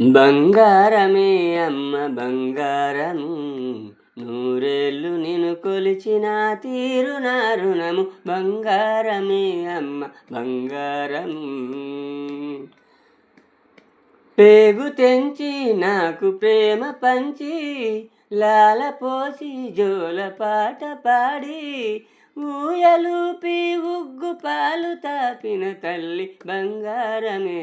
బంగారమే అమ్మ బంగారము నూరేళ్ళు నిన్ను కొలిచిన తీరు నా రుణము. బంగారమే అమ్మ బంగారము పేగు తెంచి నాకు ప్రేమ పంచి లాల పోసి జోల పాట పాడి ఊయలూపి ఉగ్గు పాలు తాపిన తల్లి బంగారమే.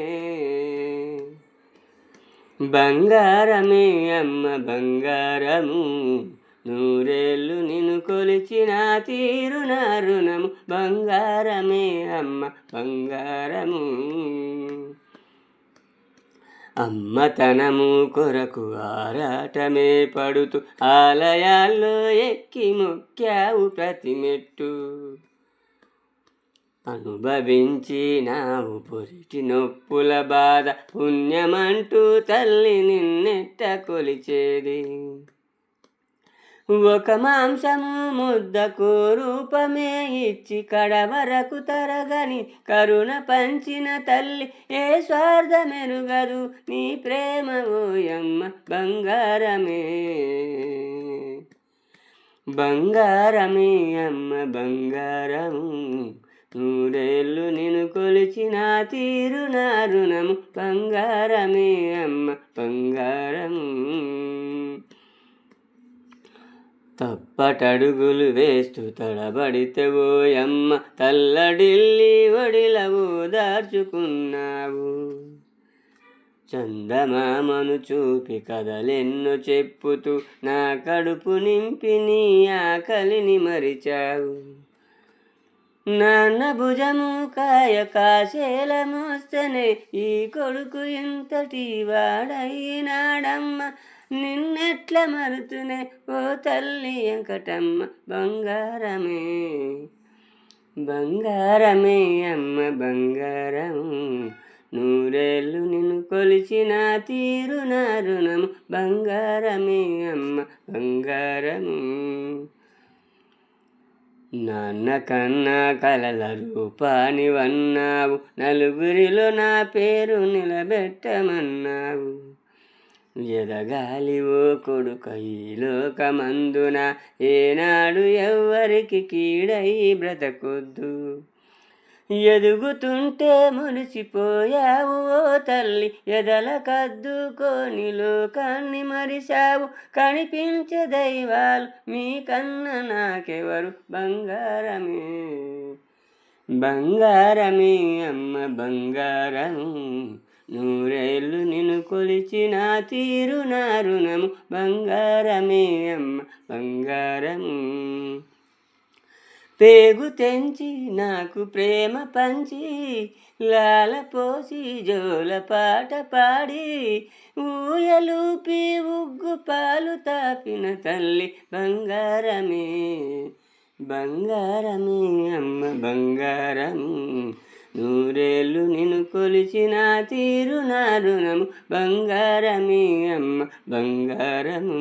బంగారమే అమ్మ బంగారము. నూరేళ్ళు నిన్ను కొలిచిన తీరు నా రుణము. బంగారమే అమ్మ బంగారము. అమ్మతనము కొరకు ఆరాటమే పడుతూ ఆలయాల్లో ఎక్కి మొక్కావు ప్రతిమెట్టు మెట్టు అనుభవించి పొరిటి నొప్పుల బాధ పుణ్యమంటూ తల్లి నిన్నెట్ట కొలిచేది. ఒక మాంసము ముద్దకు రూపమే ఇచ్చి కడవరకు తరగని కరుణ పంచిన తల్లి ఏ స్వార్థమెరుగదు నీ ప్రేమ ఓయమ్మ బంగారమే. బంగారమే అమ్మ బంగారము. నూరేళ్ళు నిన్ను కొలిచిన తీరు నా రుణము. బంగారమే అమ్మ బంగారము తప్పటడుగులు వేస్తూ తడబడితే ఓయమ్మ తల్లడిల్లి ఒడిలవు దార్చుకున్నావు చందమామను చూపి కథలెన్నో చెప్పుతూ నా కడుపు నింపి నీ ఆకలిని మరిచావు. నాన్న భుజము కాయ కాశేల మోస్తనే ఈ కొడుకు ఇంతటి వాడైనాడమ్మ. నిన్నెట్ల మరుతునే ఓ తల్లి వెంకటమ్మ బంగారమే. బంగారమే అమ్మ బంగారము. నూరేళ్ళు నిన్ను కొలిచిన తీరు నా రుణము. బంగారమే అమ్మ బంగారము. నాన్న కన్నా కలల రూపానివన్నావు నలుగురిలో నా పేరు నిలబెట్టమన్నావు. ఎదగాలి ఓ కొడుక ఈ లోకమందున. ఏనాడు ఎవ్వరికి కీడై బ్రతకొద్దు. ఎదుగుతుంటే మునిసిపోయావు ఓ తల్లి. ఎదల కద్దుకొని లోకాన్ని మరిశావు. కనిపించే దైవాలు మీ కన్న నాకెవరు? బంగారమే బంగారమే అమ్మ బంగారము నూరేళ్ళు నిన్ను కొలిచిన తీరు నా రుణము. బంగారమే అమ్మ బంగారము పేగు తెంచి నాకు ప్రేమ పంచి లాల పోసి జోల పాట పాడి ఊయలూపి ఉగ్గు పాలు తాపిన తల్లి బంగారమే బంగారమే అమ్మ బంగారము నూరేళ్ళు నిన్ను కొలిచిన తీరు నా రుణము బంగారమే అమ్మ బంగారము.